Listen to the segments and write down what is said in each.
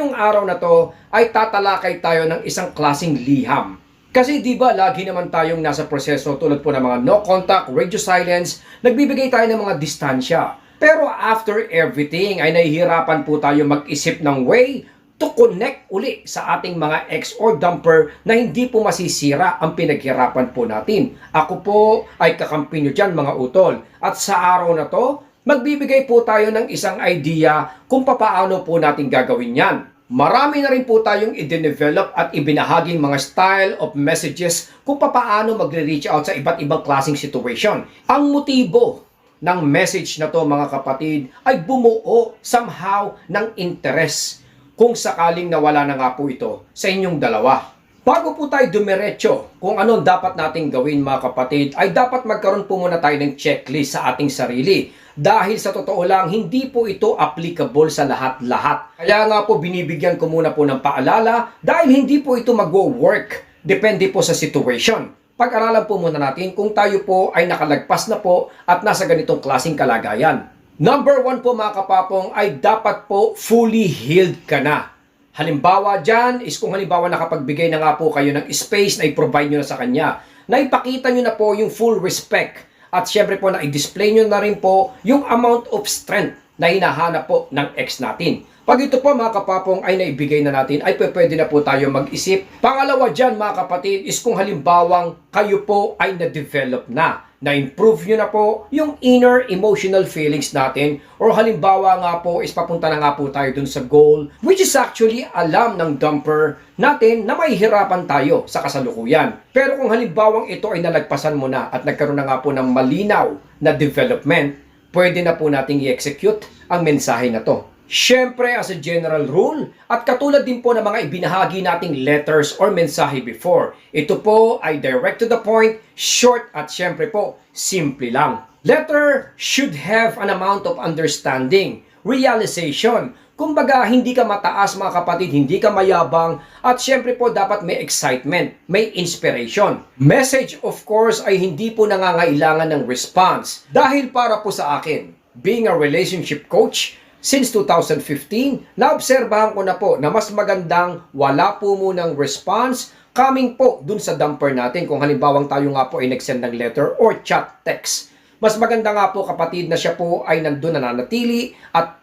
Ngayong araw na to ay tatalakay tayo ng isang klasing liham. Kasi di ba lagi naman tayong nasa proseso tulad po ng mga no contact, radio silence, nagbibigay tayo ng mga distansya. Pero after everything ay nahihirapan po tayo mag-isip ng way to connect uli sa ating mga ex or dumper na hindi po masisira ang pinaghirapan po natin. Ako po ay kakampi nyo dyan mga utol. At sa araw na to, magbibigay po tayo ng isang idea kung papaano po natin gagawin yan. Marami na rin po tayong i-develop at ibinahaging mga style of messages kung papaano magre-reach out sa iba't ibang klaseng situation. Ang motibo ng message na to mga kapatid ay bumuo somehow ng interest kung sakaling nawala na nga po ito sa inyong dalawa. Bago po tayo dumiretso kung anong dapat nating gawin mga kapatid, ay dapat magkaroon po muna tayo ng checklist sa ating sarili. Dahil sa totoo lang, hindi po ito applicable sa lahat-lahat. Kaya nga po binibigyan ko muna po ng paalala dahil hindi po ito mag-work. Depende po sa situation. Pag-aralan po muna natin kung tayo po ay nakalagpas na po at nasa ganitong klaseng kalagayan. Number one po mga kapapong ay dapat po fully healed ka na. Halimbawa dyan is kung halimbawa nakapagbigay na nga po kayo ng space na i-provide nyo na sa kanya, na ipakita nyo na po yung full respect at syempre po na i-display nyo na rin po yung amount of strength na hinahanap po ng ex natin. Pag ito po mga kapapong ay naibigay na natin, ay pwede na po tayo mag-isip. Pangalawa dyan mga kapatid is kung halimbawang kayo po ay na-develop na na-improve nyo na po yung inner emotional feelings natin or halimbawa nga po is papunta na nga po tayo dun sa goal which is actually alam ng dumper natin na may hirapan tayo sa kasalukuyan. Pero kung halimbawang ito ay nalagpasan mo na at nagkaroon na nga po ng malinaw na development, pwede na po nating i-execute ang mensahe na to. Siyempre, as a general rule, at katulad din po ng mga ibinahagi nating letters or mensahe before, ito po ay direct to the point, short at siyempre po, simple lang. Letter should have an amount of understanding, realization. Kumbaga, hindi ka mataas mga kapatid, hindi ka mayabang, at siyempre po dapat may excitement, may inspiration. Message, of course, ay hindi po nangangailangan ng response. Dahil para po sa akin, being a relationship coach, Since 2015, naobserbahan ko na po na mas magandang wala po munang response coming po dun sa dumper natin kung halimbawang tayo nga po ay nag-send ng letter or chat text. Mas maganda nga po kapatid na siya po ay nandun nananatili at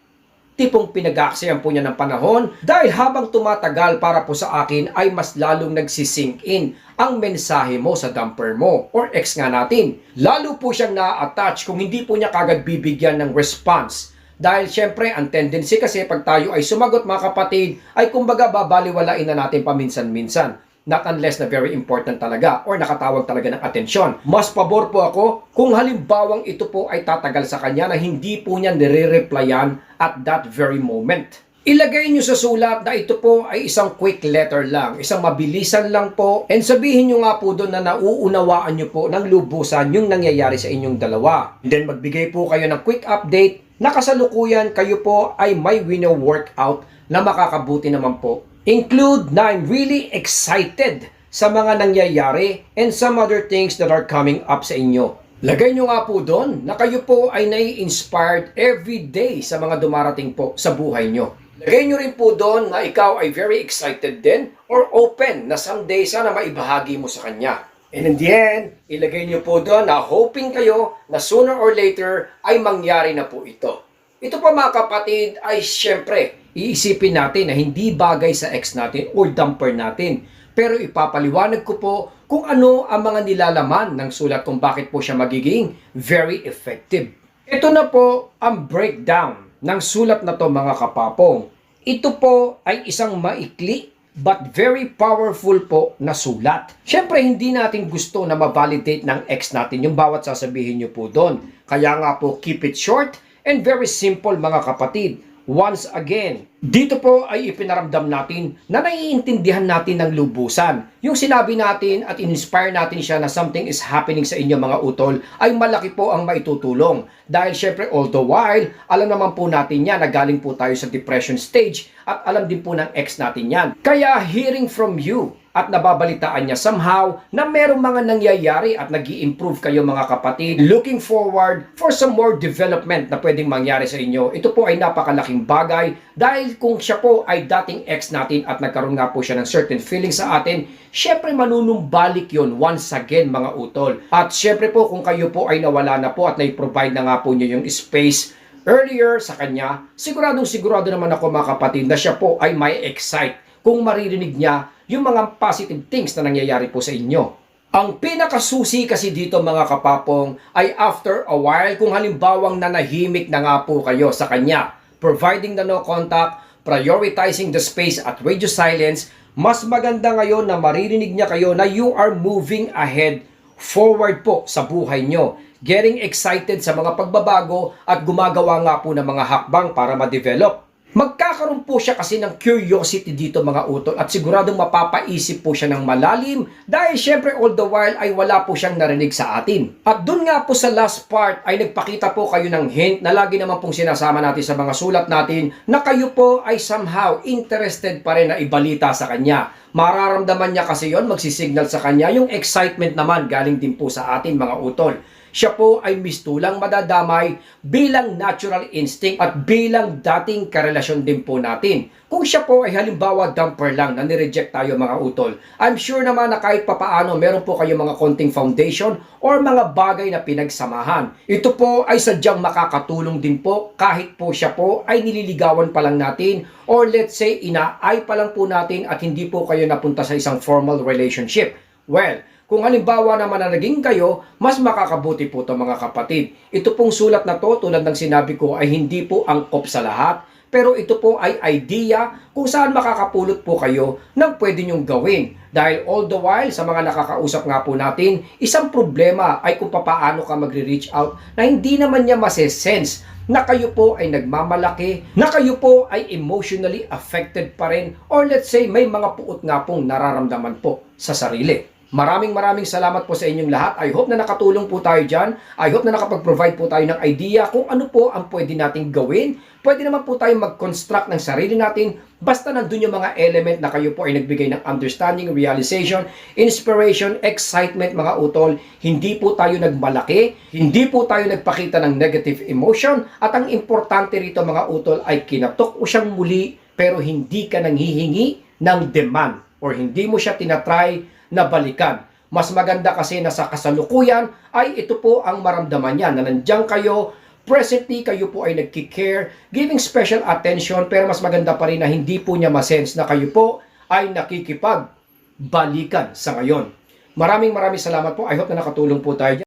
tipong pinag-aaksayan po niya ng panahon dahil habang tumatagal para po sa akin ay mas lalong nagsisink in ang mensahe mo sa dumper mo or ex nga natin. Lalo po siyang na-attach kung hindi po niya kagad bibigyan ng response dahil syempre, ang tendency kasi pag tayo ay sumagot mga kapatid, ay kumbaga babaliwalain na natin paminsan-minsan. Not unless na very important talaga or nakatawag talaga ng atensyon. Mas pabor po ako kung halimbawang ito po ay tatagal sa kanya na hindi po niya nire-replyan at that very moment. Ilagay nyo sa sulat na ito po ay isang quick letter lang, isang mabilisan lang po, and sabihin nyo nga po doon na nauunawaan nyo po ng lubusan yung nangyayari sa inyong dalawa. Then magbigay po kayo ng quick update na kasalukuyan kayo po ay may winner workout na makakabuti naman po. Include na I'm really excited sa mga nangyayari and some other things that are coming up sa inyo. Lagay nyo nga po doon na kayo po ay nai-inspired every day sa mga dumarating po sa buhay nyo. Lagay nyo rin po doon na ikaw ay very excited din or open na someday sana maibahagi mo sa kanya. And in the end, ilagay nyo po doon na hoping kayo na sooner or later ay mangyari na po ito. Ito pa mga kapatid ay syempre, iisipin natin na hindi bagay sa ex natin or dumper natin. Pero ipapaliwanag ko po kung ano ang mga nilalaman ng sulat kung bakit po siya magiging very effective. Ito na po ang breakdown ng sulat na to mga kapapong. Ito po ay isang maikli but very powerful po na sulat. Siyempre, hindi natin gusto na ma-validate ng ex natin yung bawat sasabihin nyo po doon. Kaya nga po, keep it short and very simple mga kapatid. Once again, dito po ay ipinaramdam natin na naiintindihan natin ng lubusan. Yung sinabi natin at inspire natin siya na something is happening sa inyo mga utol ay malaki po ang maitutulong. Dahil syempre all the while, alam naman po natin yan na galing po tayo sa depression stage at alam din po ng ex natin yan. Kaya hearing from you at nababalitaan niya somehow na merong mga nangyayari at nag improve kayo mga kapatid. Looking forward for some more development na pwedeng mangyari sa inyo. Ito po ay napakalaking bagay dahil kung siya po ay dating ex natin at nagkaroon nga po siya ng certain feelings sa atin, syempre manunumbalik yon once again mga utol. At syempre po kung kayo po ay nawala na po at na-provide na nga po niyo yung space earlier sa kanya, siguradong sigurado naman ako mga kapatid na siya po ay may excite kung maririnig niya yung mga positive things na nangyayari po sa inyo. Ang pinakasusi kasi dito mga kapapong ay after a while kung halimbawang nanahimik na nga po kayo sa kanya, providing the no contact, prioritizing the space at radio silence, mas maganda ngayon na maririnig niya kayo na you are moving ahead forward po sa buhay nyo. Getting excited sa mga pagbabago at gumagawa nga po ng mga hakbang para ma-develop. Magkakaroon po siya kasi ng curiosity dito mga utol at siguradong mapapaisip po siya ng malalim dahil syempre all the while ay wala po siyang narinig sa atin. At dun nga po sa last part ay nagpakita po kayo ng hint na lagi naman pong sinasama natin sa mga sulat natin na kayo po ay somehow interested pa rin na ibalita sa kanya. Mararamdaman niya kasi yon magsisignal sa kanya yung excitement naman galing din po sa atin mga utol siya po ay mistulang madadamay bilang natural instinct at bilang dating karelasyon din po natin. Kung siya po ay halimbawa dumper lang na nireject tayo mga utol, I'm sure naman na kahit papaano meron po kayo mga konting foundation or mga bagay na pinagsamahan. Ito po ay sadyang makakatulong din po kahit po siya po ay nililigawan pa lang natin or let's say inaay pa lang po natin at hindi po kayo napunta sa isang formal relationship. Well, kung halimbawa naman na naging kayo, mas makakabuti po ito mga kapatid. Ito pong sulat na to, tulad ng sinabi ko, ay hindi po angkop sa lahat. Pero ito po ay idea kung saan makakapulot po kayo ng pwede nyong gawin. Dahil all the while, sa mga nakakausap nga po natin, isang problema ay kung papaano ka magre-reach out na hindi naman niya masesense na kayo po ay nagmamalaki, na kayo po ay emotionally affected pa rin, or let's say may mga puot nga pong nararamdaman po sa sarili. Maraming maraming salamat po sa inyong lahat. I hope na nakatulong po tayo dyan. I hope na nakapag-provide po tayo ng idea kung ano po ang pwede nating gawin. Pwede naman po tayo mag-construct ng sarili natin basta nandun yung mga element na kayo po ay nagbigay ng understanding, realization, inspiration, excitement mga utol. Hindi po tayo nagmalaki, hindi po tayo nagpakita ng negative emotion at ang importante rito mga utol ay kinatok mo siyang muli pero hindi ka nanghihingi ng demand or hindi mo siya tinatry na balikan. Mas maganda kasi na sa kasalukuyan ay ito po ang maramdaman niya na nandiyan kayo, presently kayo po ay nagkikare, giving special attention pero mas maganda pa rin na hindi po niya masense na kayo po ay nakikipag balikan sa ngayon. Maraming maraming salamat po. I hope na nakatulong po tayo.